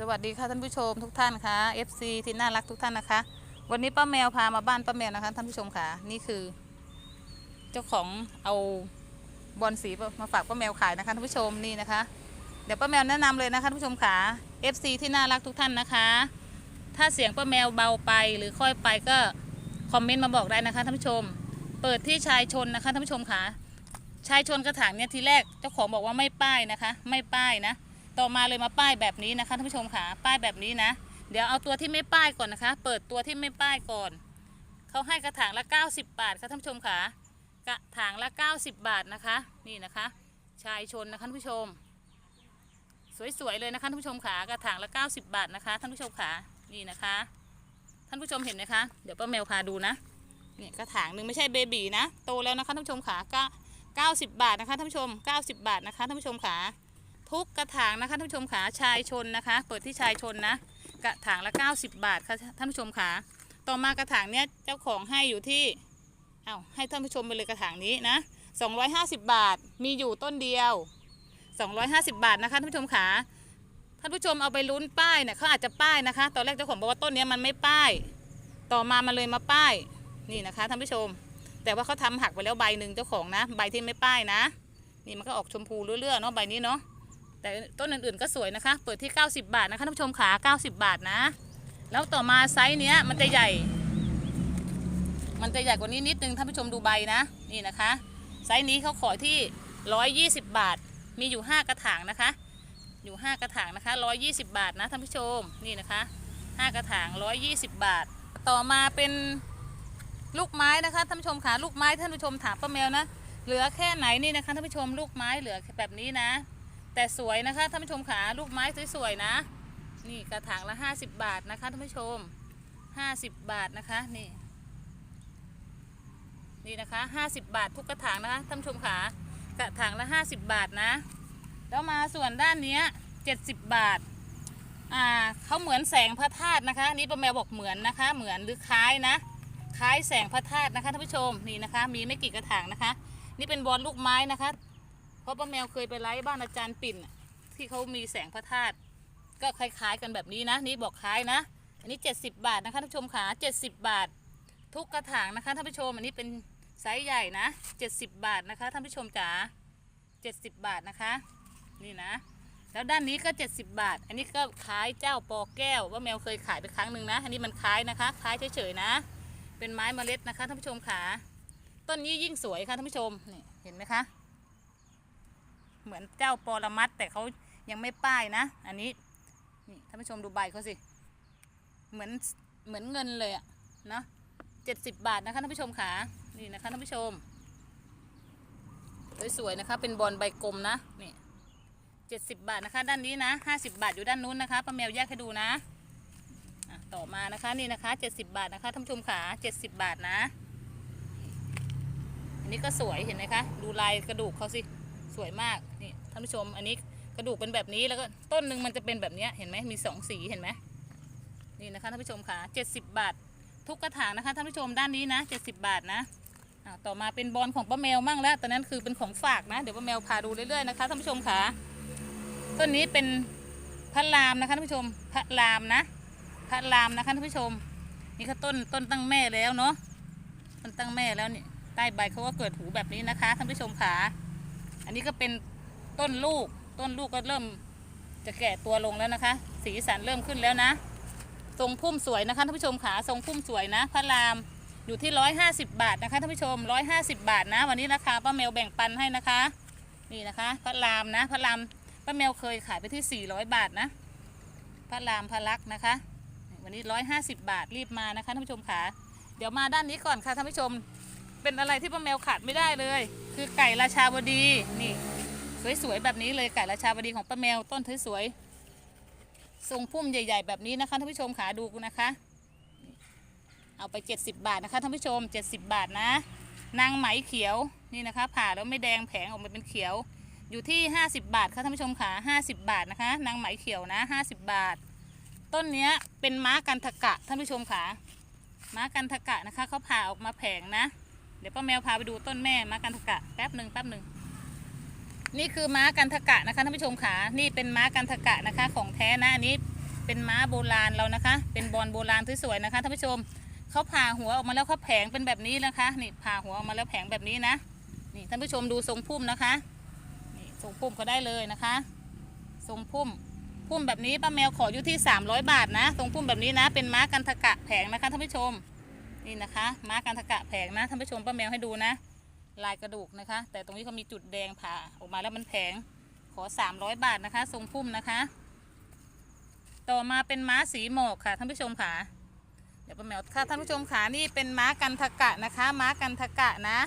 สวัสดีค่ะท่านผู้ชมทุกท่านค่ะ FC ที่น่ารักทุกท่านนะคะ วันนี้ป้าแมวพามาบ้านป้าแมวนะคะท่านผู้ชมค่ะ นี่คือ เจ้าของเอาบอลสีมาฝากป้าแมวขายนะคะท่านผู้ชมนี่นะคะ เดี๋ยวป้าแมวแนะนำเลยนะคะท่านผู้ชมค่ะ FC ที่น่ารักทุกท่านนะคะ ถ้าเสียงป้าแมวเบาไปหรือค่อยไปก็คอมเมนต์มาบอกได้นะคะท่านผู้ชม เปิดที่ชายชนนะคะท่านผู้ชมค่ะชายชนกระถางเนี่ยทีแรกเจ้าของบอกว่าไม่ป้ายนะคะ ไม่ป้ายนะ ต่อมาเลยมาป้ายแบบนี้นะคะท่านผู้ชมค่ะป้ายแบบนี้นะ เดี๋ยวเอาตัวที่ไม่ป้ายก่อนนะคะ เปิดตัวที่ไม่ป้ายก่อนเขาให้กระถางละ 90 บาทค่ะท่านผู้ชมค่ะกระถางละ 90 บาทนะคะ นี่นะคะ ชายชนนะคะท่านผู้ชม สวยๆเลยนะคะท่านผู้ชมค่ะกระถางละ 90 บาทนะคะท่านผู้ชมค่ะนี่นะคะ ท่านผู้ชมเห็นไหมคะเดี๋ยวป้าแมวพาดูนะนี่กระถางหนึ่งไม่ใช่เบบีนะโตแล้วนะคะท่านผู้ชมค่ะก็90 บาทนะคะท่านผู้ชม 90 บาทนะคะท่านผู้ชมค่ะ ทุกกระถางนะคะท่านผู้ชมขาชายชนนะคะ เปิดที่ชายชนนะ กระถางละ 90 บาทค่ะท่านผู้ชมขาต่อมากระถางเนี้ยเจ้าของให้อยู่ที่เอา้าให้ท่านผู้ชมไปเลยกระถางนี้นะ 250 บาทมีอยู่ต้นเดียว 250 บาทนะคะท่านผู้ชมขาท่านผู้ชมเอาไปลุ้นป้ายเนี่ยเขาอาจจะป้ายนะคะ ตอนแรกเจ้าของบอกว่าต้นเนี้ยมันไม่ป้าย ต่อมามันเลยมาป้ายนี่นะคะท่านผู้ชม แต่ว่าเขาทำหักไปแล้วใบหนึ่งเจ้าของนะ ใบที่ไม่ป้ายนะ นี่มันก็ออกชมพูเรื่อยๆเนาะใบนี้เนาะ แต่ต้นอื่นๆก็สวยนะคะ เปิดที่ 90 บาทนะคะท่านผู้ชมขา90 บาทนะ แล้วต่อมาไซส์เนี้ยมันจะใหญ่ มันจะใหญ่กว่านี้นิดนึงท่านผู้ชมดูใบนะนี่นะคะ ไซส์นี้เขาขอที่ 120 บาท มีอยู่ 5 กระถางนะคะ อยู่ 5 กระถางนะคะ 120 บาทนะท่านผู้ชมนี่นะคะ 5 กระถาง 120 บาท ต่อมาเป็นลูกไม้นะคะท่านผู้ชมค่ะลูกไม้ท่านผู้ชมถามป้าแมวนะเหลือแค่ไหนนี่นะคะท่านผู้ชมลูกไม้เหลือแบบนี้นะ แต่สวยนะคะท่านผู้ชมขาลูกไม้สวยๆนะ นี่กระถางละ 50 บาทนะคะท่านผู้ชม 50 บาทนะคะนี่นี่นะคะ 50 บาททุกกระถางนะคะท่านผู้ชมขากระถางละ 50 บาทนะ แล้วมาส่วนด้านเนี้ย70 บาทอ่าเขาเหมือนแสงพระธาตุนะคะนนี่ป้าแมวบอกเหมือนนะคะ เหมือนหรือคล้ายนะคล้ายแสงพระธาตุนะคะท่านผู้ชมนี่นะคะ มีไม่กี่กระถางนะคะ นี่เป็นบอลลูกไม้นะคะ เพราะป้าแมวเคยไปไลฟ์บ้านอาจารย์ปิ่น ที่เขามีแสงพระธาตุก็คล้ายๆกันแบบนี้นะ นี่บอกคล้ายนะ อันนี้ 70 บาทนะคะท่านผู้ชมขา70 บาท ทุกกระถางนะคะท่านผู้ชมอันนี้เป็นไซส์ใหญ่นะ 70 บาทนะคะท่านผู้ชมจ๋า70 บาทนะคะ นี่นะ แล้วด้านนี้ก็ 70 บาท อันนี้ก็คล้ายเจ้าปอแก้ว ว่าแมวเคยขายไปครั้งหนึ่งนะ อันนี้มันคล้ายนะคะ คล้ายเฉยๆนะ เป็นไม้เมล็ดนะคะท่านผู้ชมขาต้นนี้ยิ่งสวยค่ะท่านผู้ชมนี่เห็นไหมคะ เหมือนเจ้าปรมัดแต่เขายังไม่ป้ายนะ อันนี้นี่ท่านผู้ชมดูใบเขาสิ เหมือนเหมือนเงินเลยอะนะเจ็ดสิบบาทนะคะท่านผู้ชมขานี่นะคะท่านผู้ชมสวยๆนะคะ เป็นบอลใบกลมนะนี่เจ็ดสิบบาทนะคะ ด้านนี้นะห้าสิบบาทอยู่ด้านนู้นนะคะป้าแมวแยกให้ดูนะอะต่อมานะคะนี่นะคะเจ็ดสิบบาทนะคะท่านผู้ชมขาเจ็ดสิบบาทนะ อันนี้ก็สวยเห็นไหมคะ ดูลายกระดูกเขาสิ สวยมากนี่ท่านผู้ชมอันนี้กระดูกเป็นแบบนี้แล้วก็ต้นหนึ่งมันจะเป็นแบบนี้เห็นไหมมีสองสีเห็นไหมนี่นะคะท่านผู้ชมค่ะเจ็ดสิบบาท ทุกกระถางนะคะท่านผู้ชมด้านนี้นะเจ็ดสิบบาทนะต่อมาเป็นบอลของป้าแมวมั่งแล้วตอนนั้นคือเป็นของฝากนะ เดี๋ยวป้าแมวพาดูเรื่อยๆนะคะท่านผู้ชมค่ะต้นนี้เป็นพระรามนะคะท่านผู้ชมพระรามนะพระรามนะคะท่านผู้ชม นี่ก็ต้นต้นตั้งแม่แล้วเนาะต้นตั้งแม่แล้วนี่ใต้ใบเขาก็เกิดหูแบบนี้นะคะท่านผู้ชมขา อันนี้ก็เป็นต้นลูก ต้นลูกก็เริ่มจะแก่ตัวลงแล้วนะคะ สีสันเริ่มขึ้นแล้วนะ ทรงพุ่มสวยนะคะท่านผู้ชมขาทรงพุ่มสวยนะ พระรามอยู่ที่ร้อยห้าสิบบาทนะคะท่านผู้ชมร้อยห้าสิบบาทนะ วันนี้ราคาป้าแมวแบ่งปันให้นะคะ นี่นะคะ พระรามนะ พระรามป้าแมวเคยขายไปที่สี่ร้อยบาทนะ พระรามพระลักษณ์นะคะ วันนี้ร้อยห้าสิบบาทรีบมานะคะท่านผู้ชมขาเดี๋ยวมาด้านนี้ก่อนค่ะท่านผู้ชม เป็นอะไรที่ป้าแมวขาดไม่ได้เลย คือไก่ราชาวดีนี่ สวยๆแบบนี้เลยไก่ราชาวดีของป้าแมวต้นสวยๆทรงพุ่มใหญ่ ๆ แบบนี้นะคะท่านผู้ชมขาดูนะคะ เอาไป 70 บาทนะคะท่านผู้ชม 70 บาทนะ นางไหมเขียวนี่นะคะ ผ่าแล้วไม่แดงแผงออกมาเป็นเขียว อยู่ที่ 50 บาทค่ะท่านผู้ชมขา50 บาทนะคะ นางไหมเขียวนะ 50 บาท ต้นเนี้ยเป็นม้ากันทกะท่านผู้ชมขาม้ากันทกะนะคะเขาผ่าออกมาแผงนะ ดี๋ยวป้าแมวพาไปดูต้นแม่ม้ากันทกะแป๊บหนึ่งแป๊บหนึ่งนี่คือม้ากันทกะนะคะท่านผู้ชมขานี่เป็นม้ากันทกะนะคะ ของแท้นะอันนี้เป็นม้าโบราณเรานะคะ เป็นบอลโบราณสวยๆนะคะท่านผู้ชมเขาผ่าหัวออกมาแล้วเขาแผงเป็นแบบนี้นะคะ นี่ผ่าหัวออกมาแล้วแผงแบบนี้นะนี่ท่านผู้ชมดูทรงพุ่มนะคะนี่ทรงพุ่มก็ได้เลยนะคะ ทรงพุ่มพุ่มแบบนี้ป้าแมวขออยู่ที่ 300 บาทนะ ทรงพุ่มแบบนี้นะ เป็นม้ากันทกะแผงนะคะท่านผู้ชม นี่นะคะม้ากันทกะแผงนะท่านผู้ชมป้าแมวให้ดูนะ ลายกระดูกนะคะ แต่ตรงนี้เขามีจุดแดงผ่าออกมาแล้วมันแผงขอ 300 บาทนะคะ ทรงพุ่มนะคะ ต่อมาเป็นม้าสีหมอกค่ะท่านผู้ชมค่ะเดี๋ยวป้าแมวค่ะท่านผู้ชมค่ะนี่เป็นม้ากันทกะนะคะ ม้ากันทกะนะ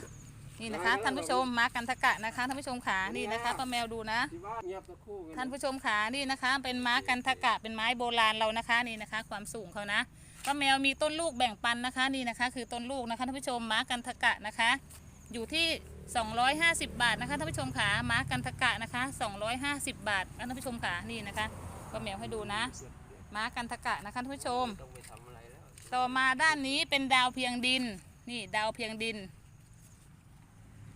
นี่นะคะท่านผู้ชมม้ากันทกะนะคะท่านผู้ชมค่ะนี่นะคะป้าแมวดูนะ ท่านเงียบสักครู่กัท่านผู้ชมขานี่นะคะ เป็นม้ากันทกะเป็นไม้โบราณเรานะคะนี่นะคะ ความสูงเขานะ ป้าแมวมีต้นลูกแบ่งปันนะคะนี่นะคะ คือต้นลูกนะคะท่านผู้ชมม้ากันทกะนะคะ อยู่ที่ 250 บาทนะคะท่านผู้ชมขาม้ากันทกะนะคะ 250 บาทนะท่านผู้ชมขานี่นะคะป้าแมวให้ดูนะม้ากันทกะนะคะท่านผู้ชม ต่อมาด้านนี้เป็นดาวเพียงดินนี่ดาวเพียงดิน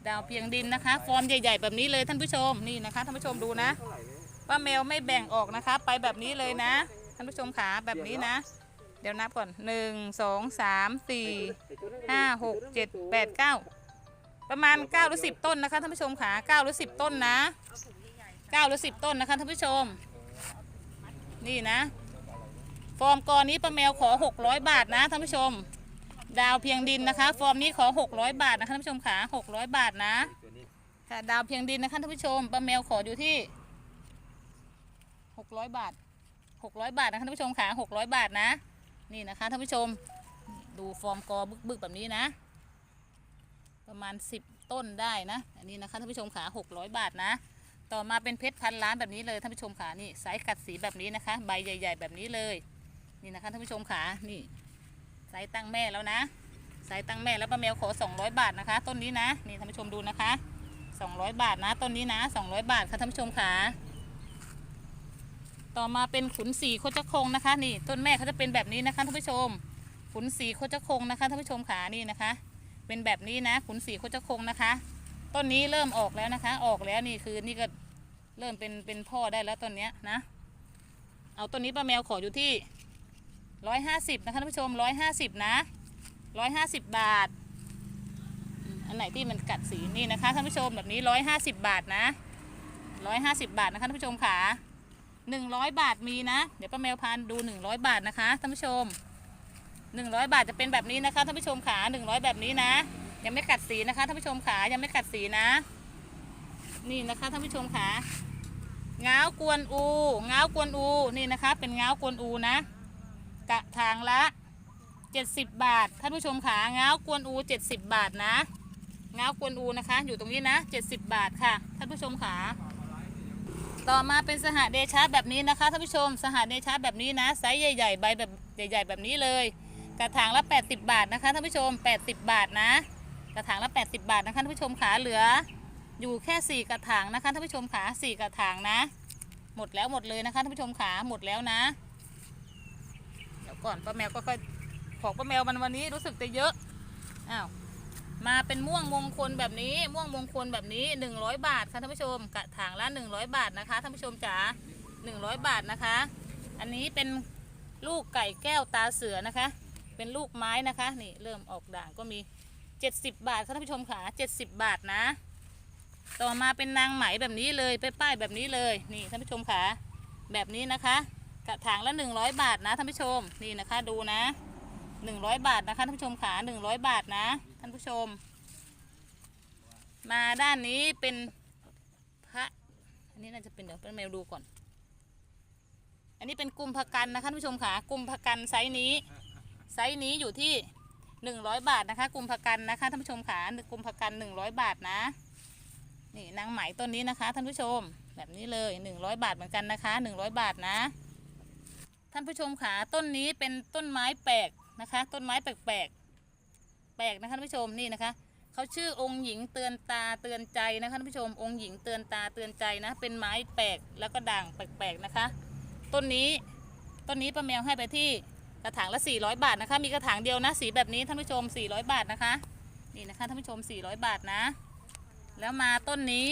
ดาวเพียงดินนะคะ ฟอร์มใหญ่ ๆ แบบนี้เลยท่านผู้ชมนี่นะคะท่านผู้ชมดูนะเท่าไหร่เนี่ยป้าแมวไม่แบ่งออกนะคะ ไปแบบนี้เลยนะ ท่านผู้ชมขาแบบนี้นะ เดี๋ยวนับก่อนหนึ่งสองสามสี่ห้าหกเจ็ดแปดเก้าประมาณเก้าหรือสิบต้นนะคะท่านผู้ชมขาเก้าหรือสิบต้นนะเก้าหรือสิบต้นนะคะท่านผู้ชม นี่นะ ฟอร์มกอนี้ป้าแมวขอหกร้อยบาทนะท่านผู้ชม ดาวเพียงดินนะคะ ฟอร์มนี้ขอหกร้อยบาทนะคะท่านผู้ชมขาหกร้อยบาทนะค่ะดาวเพียงดินนะคะท่านผู้ชมป้าแมวขออยู่ที่หกร้อยบาทหกร้อยบาทนะคะท่านผู้ชมค่ะหกร้อยบาทนะ นี่นะคะท่านผู้ชมดูฟอร์มกอบึกๆแบบนี้นะ ประมาณสิบต้นได้นะ อันนี้นะคะท่านผู้ชมค่ะหกร้อยบาทนะ ต่อมาเป็นเพชรพันล้านแบบนี้เลยท่านผู้ชมค่ะนี่สายกัดสีแบบนี้นะคะ ใบใหญ่ ๆ แบบนี้เลย นี่นะคะท่านผู้ชมค่ะนี่สายตั้งแม่แล้วนะสายตั้งแม่แล้วป้าแมวขอ 200 บาทนะคะ ต้นนี้นะ นี่ท่านผู้ชมดูนะคะ 200 บาทนะ ต้นนี้นะ 200 บาทค่ะท่านผู้ชมค่ะ ต่อมาเป็นขุนสีโคจรคงนะคะนี่ต้นแม่เขาจะเป็นแบบนี้นะคะท่านผู้ชม ขุนสีโคจรคงนะคะท่านผู้ชมขานี่นะคะ เป็นแบบนี้นะ ขุนสีโคจรคงนะคะ ต้นนี้เริ่มออกแล้วนะคะ ออกแล้วนี่คือนี่ก็เริ่มเป็นเป็นพ่อได้แล้วต้นเนี้ยนะ เอาต้นนี้ป้าแมวขออยู่ที่ร้อยห้าสิบนะคะท่านผู้ชมร้อยห้าสิบนะร้อยห้าสิบบาท อันไหนที่มันกัดสีนี่นะคะท่านผู้ชมแบบนี้ร้อยห้าสิบบาทนะร้อยห้าสิบบาทนะคะท่านผู้ชมขา หนึ่งร้อยบาทมีนะ เดี๋ยวป้าแมวพานดูหนึ่งร้อยบาทนะคะท่านผู้ชมหนึ่งร้อยบาทจะเป็นแบบนี้นะคะท่านผู้ชมขาหนึ่งร้อยแบบนี้นะ ยังไม่กัดสีนะคะท่านผู้ชมขายังไม่กัดสีนะ นี่นะคะท่านผู้ชมขาเงากวนอูง้ากวนอูนี่นะคะ เป็นเงากวนอูนะกะถางละ70 บาทท่านผู้ชมขาเงากวนอู 70 บาทนะเงากวนอูนะคะ อยู่ตรงนี้นะ 70 บาทค่ะท่านผู้ชมขา ต่อมาเป็นสหเดชะแบบนี้นะคะท่านผู้ชม สหเดชะแบบนี้นะไซส์ใหญ่ ๆ ใบแบบใหญ่ ๆ แบบนี้เลย กระถางละ 80 บาทนะคะท่านผู้ชม 80 บาทนะ กระถางละ 80 บาทนะคะท่านผู้ชมขาเหลืออยู่แค่ 4 กระถางนะคะท่านผู้ชมขา4กระถางนะ หมดแล้วหมดเลยนะคะท่านผู้ชมขาหมดแล้วนะ เดี๋ยวก่อนป้าแมวก็ค่อยของป้าแมวมันวันนี้รู้สึกจะเยอะอ้าว มาเป็นม่วงมงคลแบบนี้ ม่วงมงคลแบบนี้ 100 บาทค่ะท่านผู้ชมกระถางละ 100 บาทนะคะท่านผู้ชมจ๋า100 บาทนะคะ อันนี้เป็นลูกไก่แก้วตาเสือนะคะ เป็นลูกไม้นะคะ นี่เริ่มออกด่างก็มี 70 บาทค่ะท่านผู้ชมค่ะ70 บาทนะ ต่อมาเป็นนางไหมแบบนี้เลยป้ายแบบนี้เลยนี่ท่านผู้ชมค่ะแบบนี้นะคะ กระถางละ 100 บาทนะท่านผู้ชมนี่นะคะดูนะ หนึ่งร้อยบาทนะคะท่านผู้ชมขาหนึ่งร้อยบาทนะท่านผู้ชม มาด้านนี้เป็นพระอันนี้น่าจะเป็นเดี๋ยวเป็นแมวดูก่อน อันนี้เป็นกุมภกันนะคะท่านผู้ชมขากุมภกันไซส์นี้ไซส์นี้อยู่ที่หนึ่งร้อยบาทนะคะกุมภกันนะคะท่านผู้ชมขากุมภกันหนึ่งร้อยบาทนะนี่นางไหมต้นนี้นะคะท่านผู้ชมแบบนี้เลยหนึ่งร้อยบาทเหมือนกันนะคะหนึ่งร้อยบาทนะ ท่านผู้ชมขาต้นนี้เป็นต้นไม้แปลก นะคะ ต้นไม้แปลกๆแปลกนะคะท่านผู้ชมนี่นะคะเขาชื่อองค์หญิงเตือนตาเตือนใจนะคะท่านผู้ชม องค์หญิงเตือนตาเตือนใจนะ เป็นไม้แปลกแล้วก็ด่างแปลกๆนะคะ ต้นนี้ต้นนี้ป้าแมวให้ไปที่กระถางละ 400 บาทนะคะ มีกระถางเดียวนะสีแบบนี้ท่านผู้ชม 400 บาทนะคะ นี่นะคะท่านผู้ชม 400 บาทนะ แล้วมาต้นนี้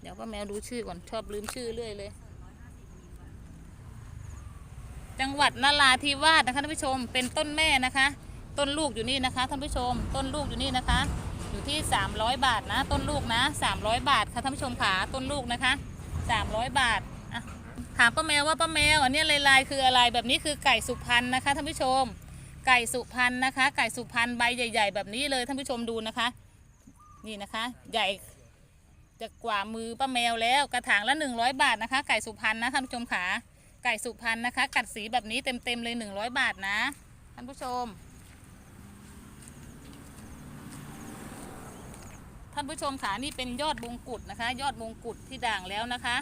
เดี๋ยวป้าแมวดูชื่อก่อนชอบลืมชื่อเรื่อยเลย จังหวัดนราธิวาสนะคะท่านผู้ชมเป็นต้นแม่นะคะ ต้นลูกอยู่นี่นะคะท่านผู้ชม ต้นลูกอยู่นี่นะคะ อยู่ที่ 300 บาทนะ ต้นลูกนะ 300 บาทค่ะท่านผู้ชมขาต้นลูกนะคะ 300 บาทถามป้าแมวว่าป้าแมวอันนี้ลายๆคืออะไรแบบนี้คือไก่สุพรรณนะคะท่านผู้ชม ไก่สุพรรณนะคะ ไก่สุพรรณใบใหญ่ ๆ แบบนี้เลยท่านผู้ชมดูนะคะ นี่นะคะ ใหญ่จะกว่ามือป้าแมวแล้วกระถางละ 100 บาทนะคะ ไก่สุพรรณนะท่านผู้ชมขา ไก่สุพรรณนะคะ กัดสีแบบนี้เต็มๆเลย 100 บาทนะท่านผู้ชม ท่านผู้ชมขานี่เป็นยอดมงกุฎนะคะ ยอดมงกุฎที่ด่างแล้วนะคะ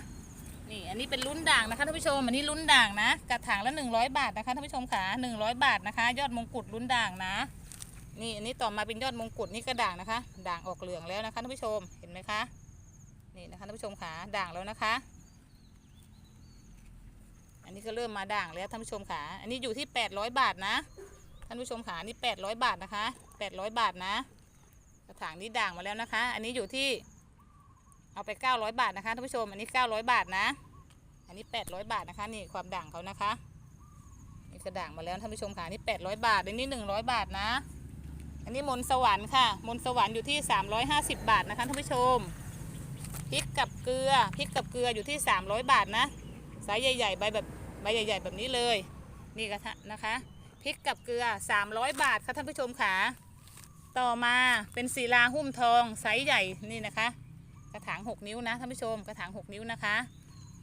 นี่อันนี้เป็นลุ้นด่างนะคะท่านผู้ชมอันนี้ลุ้นด่างนะกระถางละ 100 บาทนะคะท่านผู้ชมขา100 บาทนะคะ ยอดมงกุฎลุ้นด่างนะ นี่อันนี้ต่อมาเป็นยอดมงกุฎนี่ก็ด่างนะคะ ด่างออกเหลืองแล้วนะคะท่านผู้ชมเห็นไหมคะนี่นะคะท่านผู้ชมขาด่างแล้วนะคะ อันนี้ก็เริ่มมาด่างแล้วท่านผู้ชมขาอันนี้อยู่ที่ 800 บาทนะ ท่านผู้ชมขานี่800 บาทนะคะ 800 บาทนะ กระถางนี้ด่างมาแล้วนะคะ อันนี้อยู่ที่ เอาไป 900 บาทนะคะท่านผู้ชม อันนี้ 900 บาทนะ อันนี้ 800 บาทนะคะ นี่ความด่างเขานะคะนี่กระด่างมาแล้วท่านผู้ชมค่ะนี่ 800 บาทอันนี้ 100 บาทนะ อันนี้มนต์สวรรค์ค่ะ มนต์สวรรค์อยู่ที่ 350 บาทนะคะท่านผู้ชมพริกกับเกลือพริกกับเกลืออยู่ที่ 300 บาทนะไซส์ใหญ่ ๆ ใบแบบ บใหญ่ๆแบบนี้เลย นี่กระทะนะคะพริกกับเกลือ 300 บาทค่ะท่านผู้ชมค่ะต่อมาเป็นศิลาหุ้มทองไซส์ใหญ่นี่นะคะ กระถาง 6 นิ้วนะท่านผู้ชมกระถาง 6 นิ้วนะคะ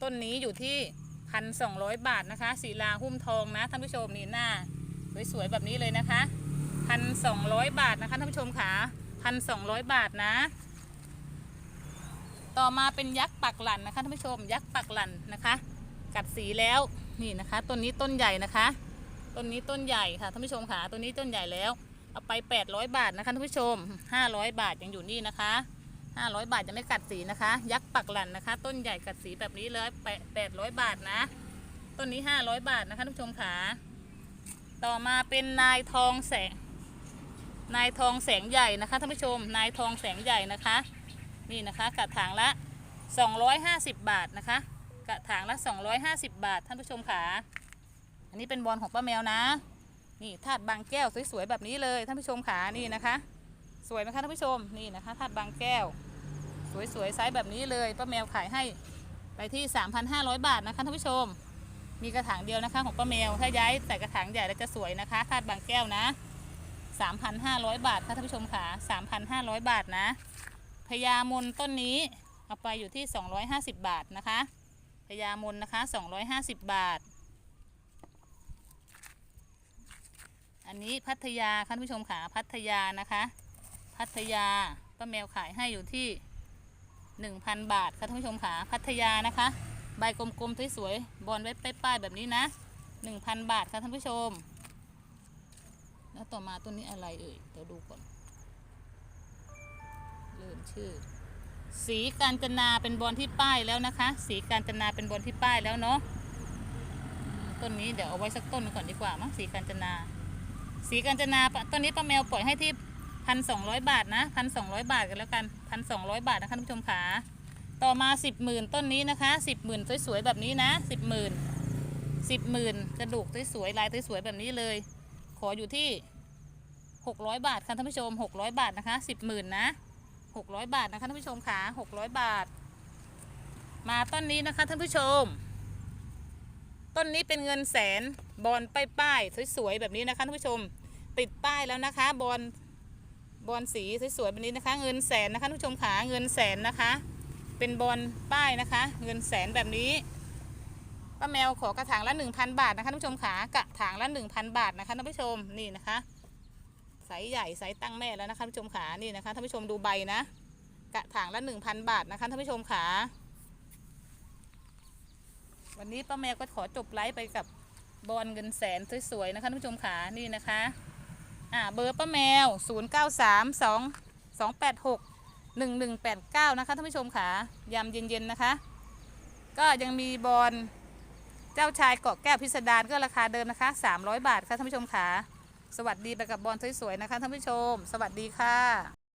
ต้นนี้อยู่ที่ 1,200 บาทนะคะศิลาหุ้มทองนะท่านผู้ชมนี่หน้าสวยๆแบบนี้เลยนะคะ 1,200 บาทนะคะท่านผู้ชมค่ะ1,200 บาทนะ ต่อมาเป็นยักษ์ปักหลันนะคะท่านผู้ชมยักษ์ปักหลันนะคะ กัดสีแล้ว นี่นะคะต้นนี้ต้นใหญ่นะคะต้นนี้ต้นใหญ่ค่ะท่านผู้ชมค่ะต้นนี้ต้นใหญ่แล้ว เอาไป 800 บาทนะคะท่านผู้ชม 500 บาทยังอยู่นี่นะคะ 500 บาทยังไม่กัดสีนะคะ ยักษ์ปักหลันนะคะ ต้นใหญ่กัดสีแบบนี้เลยแปด800 บาทนะต้นนี้ 500 บาทนะคะท่านผู้ชมค่ะต่อมาเป็นนายทองแสง นายทองแสงใหญ่นะคะท่านผู้ชม นายทองแสงใหญ่นะคะ นี่นะคะกระถางละ 250 บาทนะคะ กระถางละ 250 บาทท่านผู้ชมค่ะ อันนี้เป็นบอลของป้าแมวนะ นี่ถาดบางแก้วสวยๆแบบนี้เลยท่านผู้ชมขานี่นะคะ สวยไหมคะท่านผู้ชมนี่นะคะถาดบางแก้ว สวยๆไซส์แบบนี้เลยป้าแมวขายให้ไปที่ 3,500 บาทนะคะท่านผู้ชม มีกระถางเดียวนะคะของป้าแมวถ้าย้ายใส่กระถางใหญ่แล้วจะสวยนะคะถาดบางแก้วนะ3,500 บาทค่ะท่านผู้ชมค่ะ3,500 บาทนะพญามนต้นนี้เอาไปอยู่ที่ 250 บาทนะคะ พญามนนะคะ 250 บาท อันนี้พัทยาค่ะท่านผู้ชมค่ะพัทยานะคะ พัทยาป้าแมวขายให้อยู่ที่ 1,000 บาทค่ะท่านผู้ชมค่ะพัทยานะคะ ใบกลมๆสวยๆบอลไว้ป้ายๆแบบนี้นะ 1,000 บาทค่ะท่านผู้ชม แล้วต่อมาตัวนี้อะไรเอ่ยเดี๋ยวดูก่อน ลืมชื่อ สีกาญจนาเป็นบอลที่ป้ายแล้วนะคะ สีกาญจนาเป็นบอลที่ป้ายแล้วเนาะต้นนี้เดี๋ยวเอาไว้สักต้นก่อนดีกว่ามั้งสีกาญจนา สีกาญจนาต้นนี้ป้าแมวปล่อยให้ที่พันสองร้อยบาทนะพันสองร้อยบาทกันแล้วกันพันสองร้อยบาทนะคะท่านผู้ชมขาต่อมาสิบหมื่นต้นนี้นะคะสิบหมื่นสวยๆแบบนี้นะสิบหมื่นสิบหมื่นกระดูกสวยๆลายสวยๆแบบนี้เลย ขออยู่ที่หกร้อยบาทค่ะท่านผู้ชมหกร้อยบาทนะคะสิบหมื่นนะ หกร้อยบาทนะคะท่านผู้ชมขาหกร้อยบาท มาต้นนี้นะคะท่านผู้ชม ต้นนี้เป็นเงินแสนบอลป้ายๆสวยๆแบบนี้นะคะท่านผู้ชม ติดป้ายแล้วนะคะบอลบอลสีสวยๆแบบนี้นะคะ เงินแสนนะคะท่านผู้ชมขาเงินแสนนะคะ เป็นบอลป้ายนะคะ เงินแสนแบบนี้ป้าแมวขอกระถางละ 1,000 บาทนะคะท่านผู้ชมขากระถางละ 1,000 บาทนะคะท่านผู้ชมนี่นะคะ ส์ใหญ่ไซส์ตั้งแม่แล้วนะคะท่านผู้ชมขานี่นะคะท่านผู้ชมดูใบนะ กระถางละ1,000บาทนะคะท่านผู้ชมขาวันนี้ป้าแมวก็ขอจบไลฟ์ไปกับบอลเงินแสนสวยๆนะคะท่านผู้ชมขานี่นะคะอ่าเบอร์ป้าแมว 0 9 3 2 2 8 6 1 1 8 9 นะคะท่านผู้ชมขายามเย็นๆนะคะ ก็ยังมีบอลเจ้าชายเกาะแก้วพิสดารก็ราคาเดิมนะคะ 300 บาทค่ะท่านผู้ชมขา สวัสดีไปกับบอลสวยๆนะคะท่านผู้ชม สวัสดีค่ะ